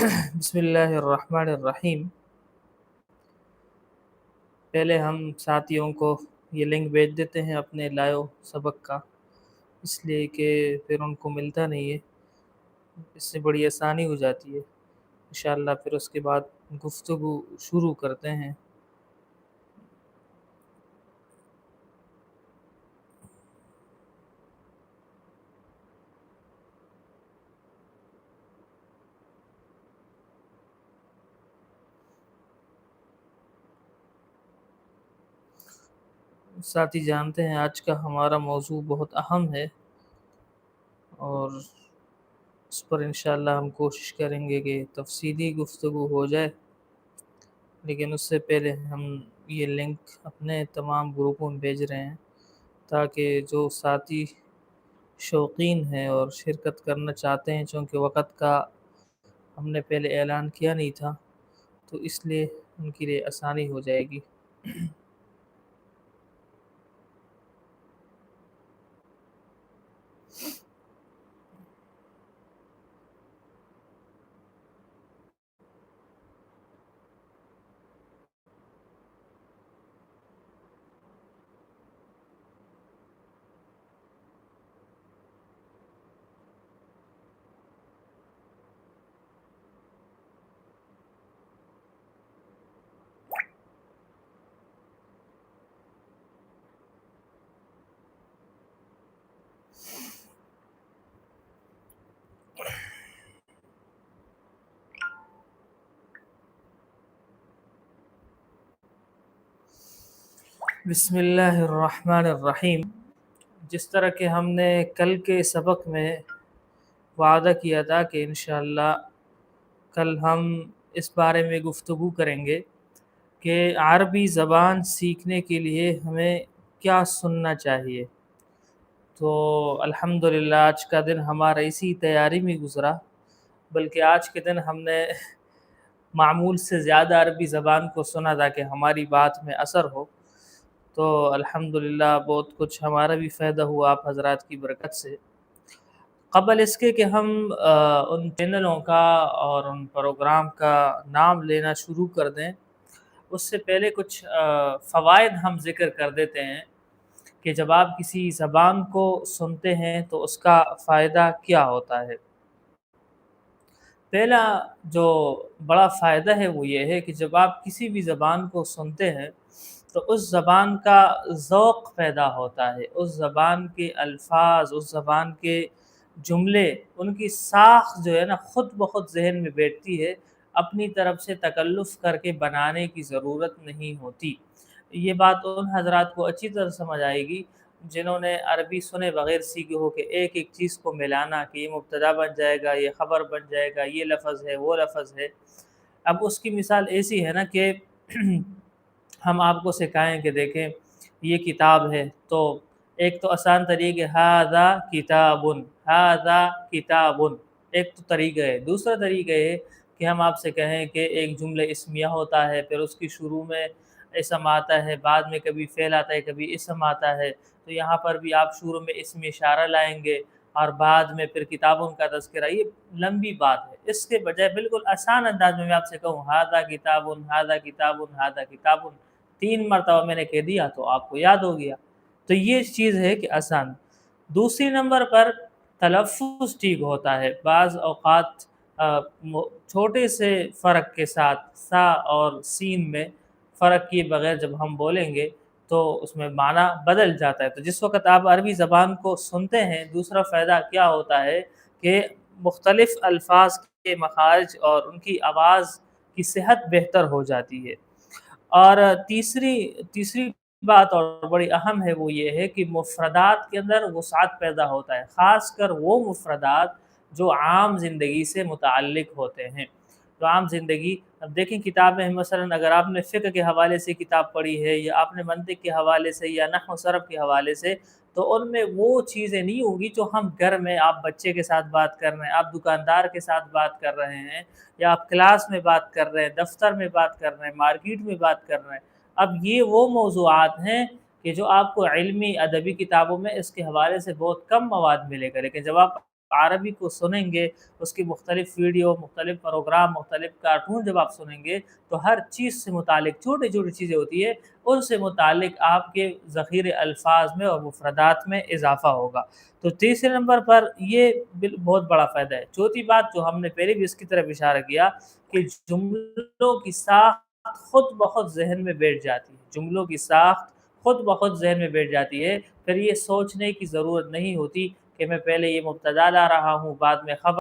بسم اللہ الرحمن الرحیم۔ پہلے ہم ساتھیوں کو یہ لنک بھیج دیتے ہیں اپنے لائیو سبق کا، اس لیے کہ پھر ان کو ملتا نہیں ہے۔ اس سے بڑی آسانی ہو جاتی ہے۔ انشاءاللہ پھر اس کے بعد گفتگو شروع کرتے ہیں۔ ساتھی جانتے ہیں، آج کا ہمارا موضوع بہت اہم ہے اور اس پر انشاءاللہ ہم کوشش کریں گے کہ تفصیلی گفتگو ہو جائے۔ لیکن اس سے پہلے ہم یہ لنک اپنے تمام گروپوں میں بھیج رہے ہیں تاکہ جو ساتھی شوقین ہیں اور شرکت کرنا چاہتے ہیں، چونکہ وقت کا ہم نے پہلے اعلان کیا نہیں تھا، تو اس لیے ان کے لیے آسانی ہو جائے گی۔ بسم اللہ الرحمن الرحیم۔ جس طرح کہ ہم نے کل کے سبق میں وعدہ کیا تھا کہ انشاءاللہ کل ہم اس بارے میں گفتگو کریں گے کہ عربی زبان سیکھنے کے لیے ہمیں کیا سننا چاہیے۔ تو الحمدللہ، آج کا دن ہمارا اسی تیاری میں گزرا، بلکہ آج کے دن ہم نے معمول سے زیادہ عربی زبان کو سنا تھا کہ ہماری بات میں اثر ہو۔ تو الحمدللہ بہت کچھ ہمارا بھی فائدہ ہوا آپ حضرات کی برکت سے۔ قبل اس کے کہ ہم ان چینلوں کا اور ان پروگرام کا نام لینا شروع کر دیں، اس سے پہلے کچھ فوائد ہم ذکر کر دیتے ہیں کہ جب آپ کسی زبان کو سنتے ہیں تو اس کا فائدہ کیا ہوتا ہے۔ پہلا جو بڑا فائدہ ہے وہ یہ ہے کہ جب آپ کسی بھی زبان کو سنتے ہیں تو اس زبان کا ذوق پیدا ہوتا ہے۔ اس زبان کے الفاظ، اس زبان کے جملے، ان کی ساخت جو ہے نا، خود بخود ذہن میں بیٹھتی ہے۔ اپنی طرف سے تکلف کر کے بنانے کی ضرورت نہیں ہوتی۔ یہ بات ان حضرات کو اچھی طرح سمجھ آئے گی، جنہوں نے عربی سنے بغیر سیکھے ہو کہ ایک ایک چیز کو ملانا کہ یہ مبتدا بن جائے گا، یہ خبر بن جائے گا، یہ لفظ ہے، وہ لفظ ہے۔ اب اس کی مثال ایسی ہے نا کہ ہم آپ کو سکھائیں کہ دیکھیں یہ کتاب ہے۔ تو ایک تو آسان طریقے ہاضا کتابن ہاضا کتابن ایک تو طریقہ ہے۔ دوسرا طریقہ ہے کہ ہم آپ سے کہیں کہ ایک جملہ اسمیہ ہوتا ہے، پھر اس کی شروع میں اسم آتا ہے، بعد میں کبھی فعل آتا ہے، کبھی اسم آتا ہے۔ تو یہاں پر بھی آپ شروع میں اسم اشارہ لائیں گے اور بعد میں پھر کتابوں کا تذکرہ۔ یہ لمبی بات ہے۔ اس کے بجائے بالکل آسان انداز میں میں آپ سے کہوں ہادہ کتابن ہادہ کتابن ہادہ کتابن تین مرتبہ میں نے کہہ دیا تو آپ کو یاد ہو گیا۔ تو یہ چیز ہے کہ آسان۔ دوسری نمبر پر تلفظ ٹھیک ہوتا ہے۔ بعض اوقات چھوٹے سے فرق کے ساتھ سا اور سین میں فرق کیے بغیر جب ہم بولیں گے تو اس میں معنی بدل جاتا ہے۔ تو جس وقت آپ عربی زبان کو سنتے ہیں، دوسرا فائدہ کیا ہوتا ہے کہ مختلف الفاظ کے مخارج اور ان کی آواز کی صحت بہتر ہو جاتی ہے۔ اور تیسری تیسری بات اور بڑی اہم ہے وہ یہ ہے کہ مفردات کے اندر وسعت پیدا ہوتا ہے، خاص کر وہ مفردات جو عام زندگی سے متعلق ہوتے ہیں۔ تو عام زندگی، اب دیکھیں کتابیں مثلا اگر آپ نے فقہ کے حوالے سے کتاب پڑھی ہے یا آپ نے منطق کے حوالے سے یا نحو و صرف کے حوالے سے تو ان میں وہ چیزیں نہیں ہوں گی جو ہم گھر میں آپ بچے کے ساتھ بات کر رہے ہیں، آپ دکاندار کے ساتھ بات کر رہے ہیں یا آپ کلاس میں بات کر رہے ہیں، دفتر میں بات کر رہے ہیں، مارکیٹ میں بات کر رہے ہیں۔ اب یہ وہ موضوعات ہیں کہ جو آپ کو علمی ادبی کتابوں میں اس کے حوالے سے بہت کم مواد ملے گا، لیکن جب آپ عربی کو سنیں گے، اس کی مختلف ویڈیو، مختلف پروگرام، مختلف کارٹون جب آپ سنیں گے تو ہر چیز سے متعلق، چھوٹی چھوٹی چیزیں ہوتی ہے ان سے متعلق آپ کے ذخیر الفاظ میں اور مفردات میں اضافہ ہوگا۔ تو تیسرے نمبر پر یہ بہت بڑا فائدہ ہے۔ چوتھی بات جو ہم نے پہلے بھی اس کی طرف اشارہ کیا کہ جملوں کی ساخت خود بخود ذہن میں بیٹھ جاتی ہے۔ جملوں کی ساخت خود بخود ذہن میں بیٹھ جاتی ہے۔ پھر یہ سوچنے کی ضرورت نہیں ہوتی۔ کہ میں پہلے یہ مبتدا لا رہا ہوں بعد میں خبر